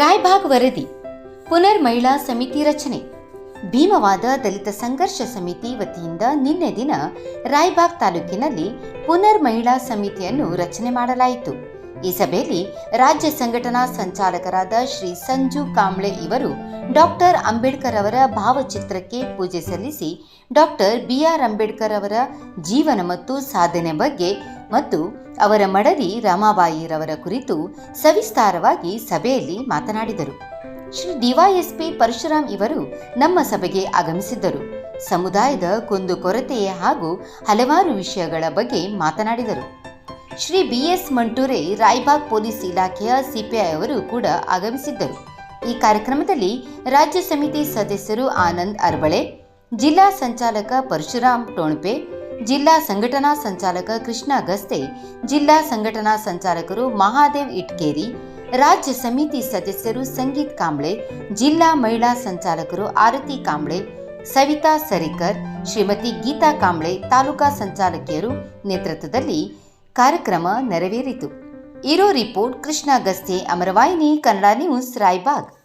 ರಾಯ್ಬಾಗ್ ವರದಿ ಪುನರ್ ಮಹಿಳಾ ಸಮಿತಿ ರಚನೆ. ಭೀಮವಾದ ದಲಿತ ಸಂಘರ್ಷ ಸಮಿತಿ ವತಿಯಿಂದ ನಿನ್ನೆ ದಿನ ರಾಯ್ಬಾಗ್ ತಾಲೂಕಿನಲ್ಲಿ ಪುನರ್ ಮಹಿಳಾ ಸಮಿತಿಯನ್ನು ರಚನೆ ಮಾಡಲಾಯಿತು. ಈ ಸಭೆಯಲ್ಲಿ ರಾಜ್ಯ ಸಂಘಟನಾ ಸಂಚಾಲಕರಾದ ಶ್ರೀ ಸಂಜು ಕಾಂಬ್ಳೆ ಇವರು ಡಾಕ್ಟರ್ ಅಂಬೇಡ್ಕರ್ ಅವರ ಭಾವಚಿತ್ರಕ್ಕೆ ಪೂಜೆ ಸಲ್ಲಿಸಿ ಡಾಕ್ಟರ್ ಬಿಆರ್ ಅಂಬೇಡ್ಕರ್ ಅವರ ಜೀವನ ಮತ್ತು ಸಾಧನೆ ಬಗ್ಗೆ ಮತ್ತು ಅವರ ಮಡದಿ ರಮಾಬಾಯಿರವರ ಕುರಿತು ಸವಿಸ್ತಾರವಾಗಿ ಸಭೆಯಲ್ಲಿ ಮಾತನಾಡಿದರು. ಶ್ರೀ ಡಿವೈಎಸ್ಪಿ ಪರಶುರಾಮ್ ಇವರು ನಮ್ಮ ಸಭೆಗೆ ಆಗಮಿಸಿದ್ದರು. ಸಮುದಾಯದ ಕುಂದುಕೊರತೆ ಹಾಗೂ ಹಲವಾರು ವಿಷಯಗಳ ಬಗ್ಗೆ ಮಾತನಾಡಿದರು. ಶ್ರೀ ಬಿಎಸ್ ಮಂಟೂರೆ ರಾಯ್ಬಾಗ್ ಪೊಲೀಸ್ ಇಲಾಖೆಯ ಸಿಪಿಐ ಅವರು ಕೂಡ ಆಗಮಿಸಿದ್ದರು. ಈ ಕಾರ್ಯಕ್ರಮದಲ್ಲಿ ರಾಜ್ಯ ಸಮಿತಿ ಸದಸ್ಯರು ಆನಂದ್ ಅರ್ಬಳೆ, ಜಿಲ್ಲಾ ಸಂಚಾಲಕ ಪರಶುರಾಮ್ ಟೋಣ್ಪೆ ಜಿಲ್ಲಾ ಸಂಘಟನಾ ಸಂಚಾಲಕ ಕೃಷ್ಣ ಗಸ್ತೆ, ಜಿಲ್ಲಾ ಸಂಘಟನಾ ಸಂಚಾಲಕರು ಮಹಾದೇವ್ ಇಟ್ಕೇರಿ, ರಾಜ್ಯ ಸಮಿತಿ ಸದಸ್ಯರು ಸಂಗೀತ್ ಕಾಂಬ್ಳೆ, ಜಿಲ್ಲಾ ಮಹಿಳಾ ಸಂಚಾಲಕರು ಆರತಿ ಕಾಂಬ್ಳೆ, ಸವಿತಾ ಸರಿಕರ್, ಶ್ರೀಮತಿ ಗೀತಾ ಕಾಂಬ್ಳೆ ತಾಲೂಕಾ ಸಂಚಾಲಕಿಯರು ನೇತೃತ್ವದಲ್ಲಿ ಕಾರ್ಯಕ್ರಮ ನೆರವೇರಿತು. ಇರೋ ರಿಪೋರ್ಟ್ ಕೃಷ್ಣ ಗಸ್ತೆ ಅಮರವಾಹಿನಿ, ಕನ್ನಡ ನ್ಯೂಸ್, ರಾಯ್ಬಾಗ್.